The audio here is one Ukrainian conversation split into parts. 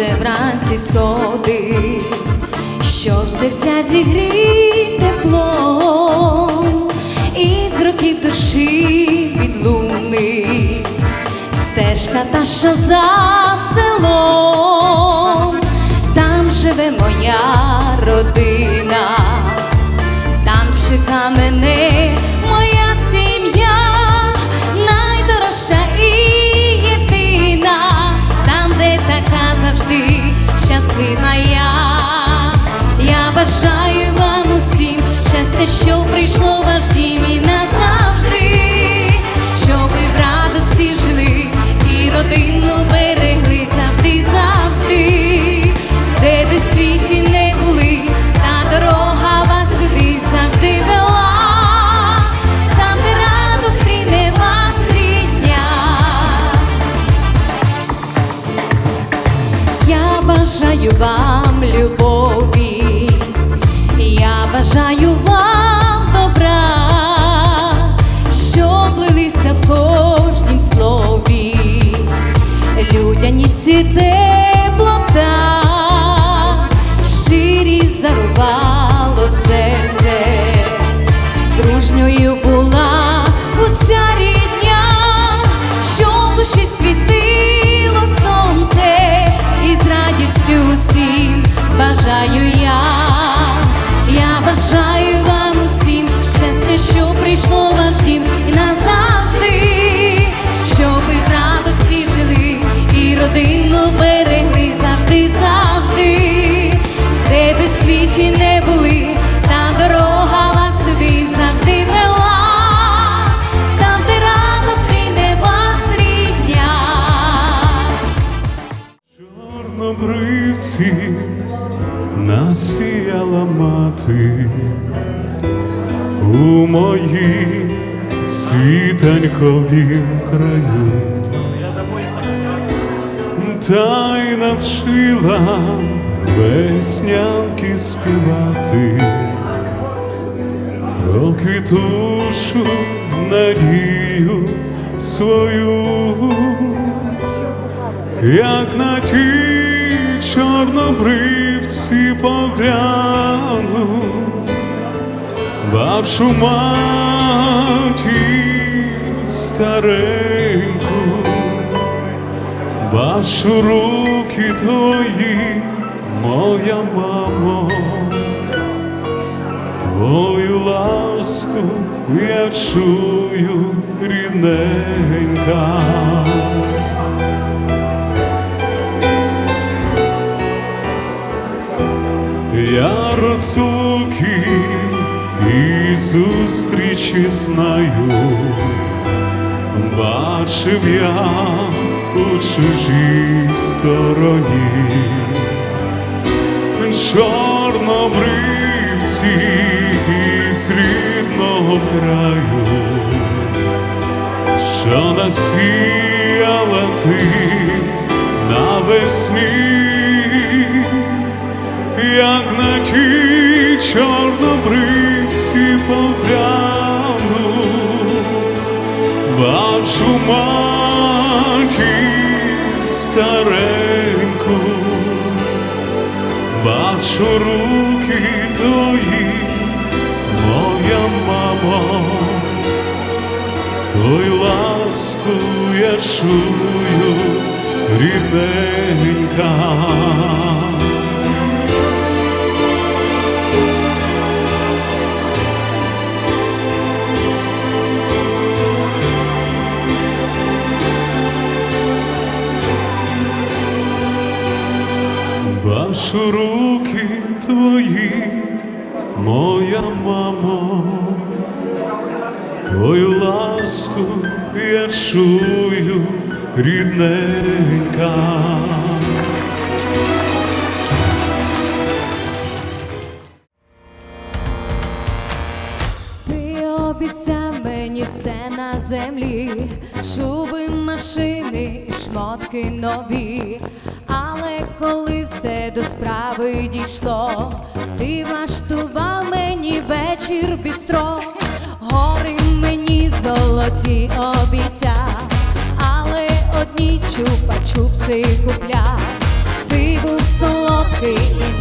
сонце вранці сходить, щоб серця зігріти теплом, і з років душі відлунить стежка та що за селом, там живе моя родина, там чека мене щаслива я. Я бажаю вам усім щастя, що прийшло в ваш дім і назавжди, щоб ви в радості жили і родину берегли завжди, завжди, бажаю вам добра, щоб лилися в кожнім слові, людяність і теплота, щирість зарвало серце, дружньою була уся рідня, що в душі світило сонце, і з радістю усім бажаю я бажаю вам усім щастя, що прийшло ваш дім. І назавжди, щоб ви радості жили і родину берегли завжди, завжди, де без світі світаньковім краю, та й навчила веснянки співати. Про квітушу надію свою. Як на ті чорнобривці погляну, вашу маті стареньку, вашу руки твої, моя мамо, твою ласку я чую, рідненька. Я розлуки і зустрічі знаю, бачив я у чужій стороні, чорнобривці з рідного краю, що насіяла ти навесні. Як на ті чорнобривці стареньку, бачу руки твої, моя мамо, той ласку я чую, рідненька. Бачу руки твої, моя мамо, твою ласку я чую, рідненька. Землі, шуби, машини, шмотки нові. Але коли все до справи дійшло, ти влаштував мені вечір бістро, гори мені золоті обіцяв, але одні чупа-чупси купляв. Ти гіркий і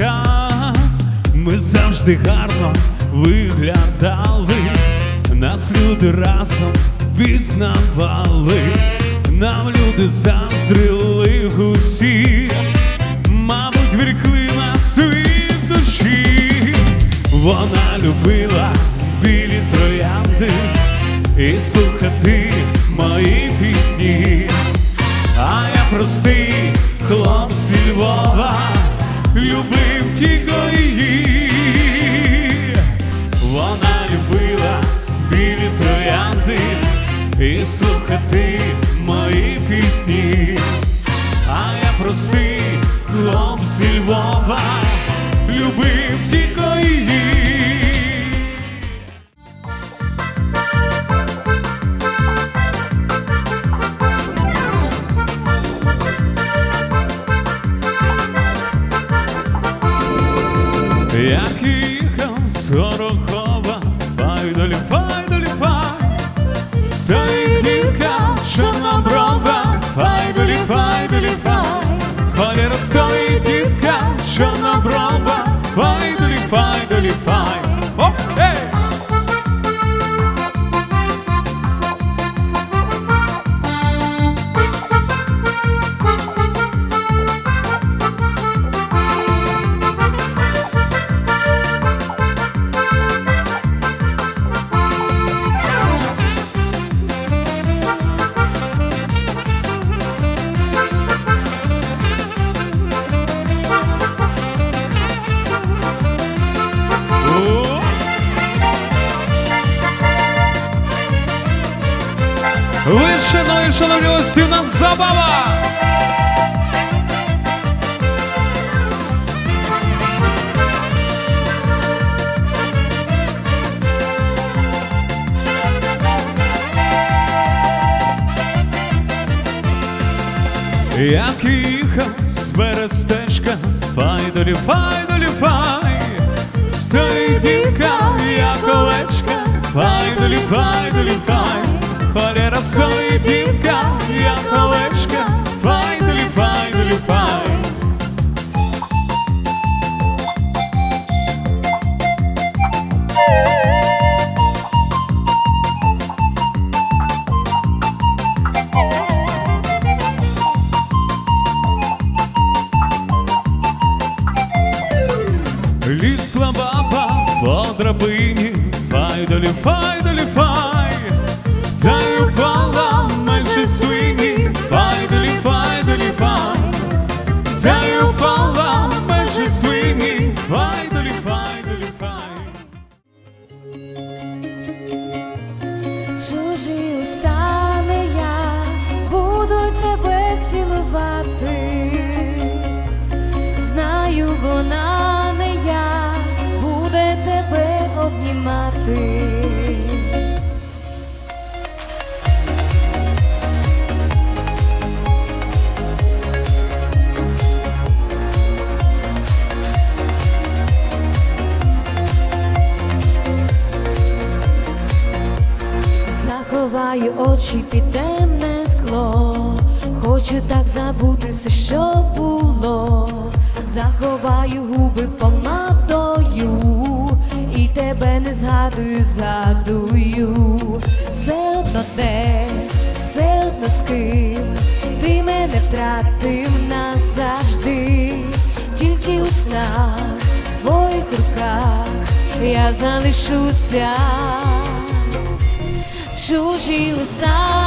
не. Ми завжди гарно виглядали, нас люди разом пізнавали, нам люди заздрили усі, мабуть, врікли нас від душі. Вона любила білі троянди і слухати мої пісні. А я простий хлопець зі Львова, любив тільки її. Вона любила білі троянди і слухати мої пісні. А я простий хлопець зі Львова, Вишеною, шановні гості, у нас забава! Як їхав з берестечка, файдолі, файдолі, фай, стоїть дівка, як овечка, файдолі, файдолі, фай, холєра стоїть дівка, як овечка, файдолі, файдолі, фай. Лісла баба по драбині, файдолі, файдолі, Заховаю очі під темне скло, хочу так забути все, що було. Заховаю губи помадою і тебе не згадую, згадую. Все одно де, все одно з ким ти мене втратив назавжди, тільки у снах в твоїх руках я залишуся Jude está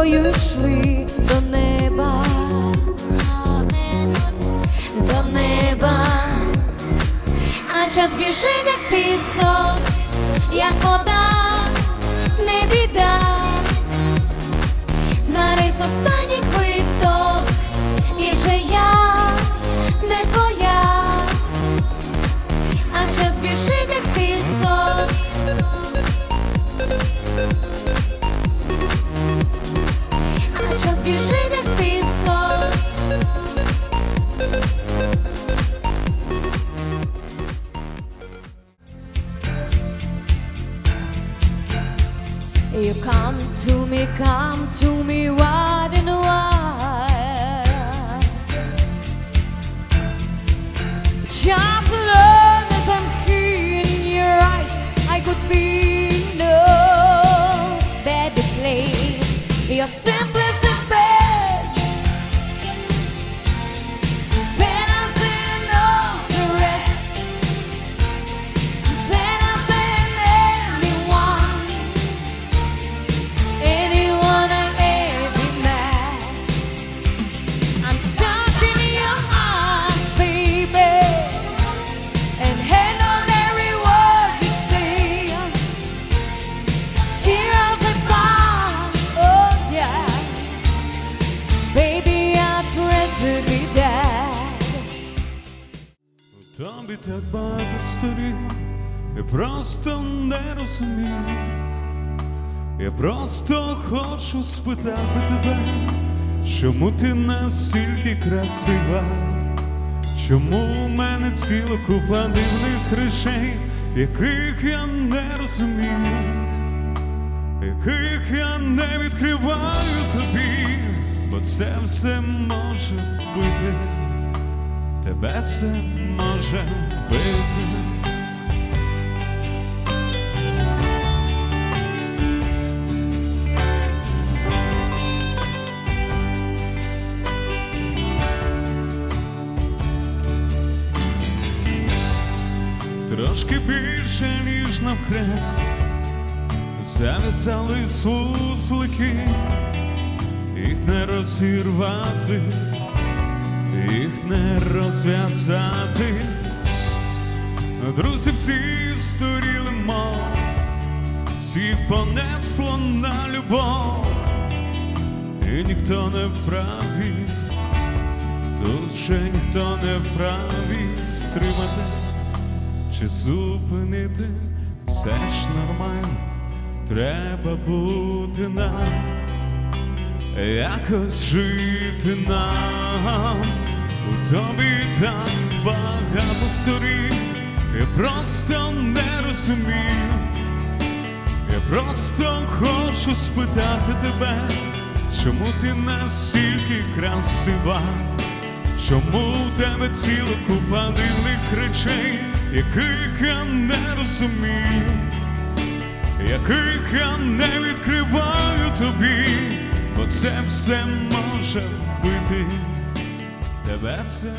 тобою йшли до неба. До неба, а час біжить, як пісок, як вода, не біда, на рейс останній квиток, просто не розумію. Я просто хочу спитати тебе, чому ти настільки красива? Чому у мене ціла купа дивних речей, яких я не розумію, яких я не відкриваю тобі, бо це все може бити тебе це може бити. Трошки більше, ніж навхрест, зав'язали вузлики, їх не розірвати. Їх не розв'язати. Друзі всі стуріли мов, всіх понесло на любов, і ніхто не правий, тут ще ніхто не правий. Стримати чи зупинити, це ж нормально, треба бути нам якось жити нам. У тобі так багато сторін, я просто не розумію. Я просто хочу спитати тебе, чому ти настільки красива, чому у тебе ціла купа дивних речей, яких я не розумію яких я не відкриваю тобі, бо це все може бути, тебе це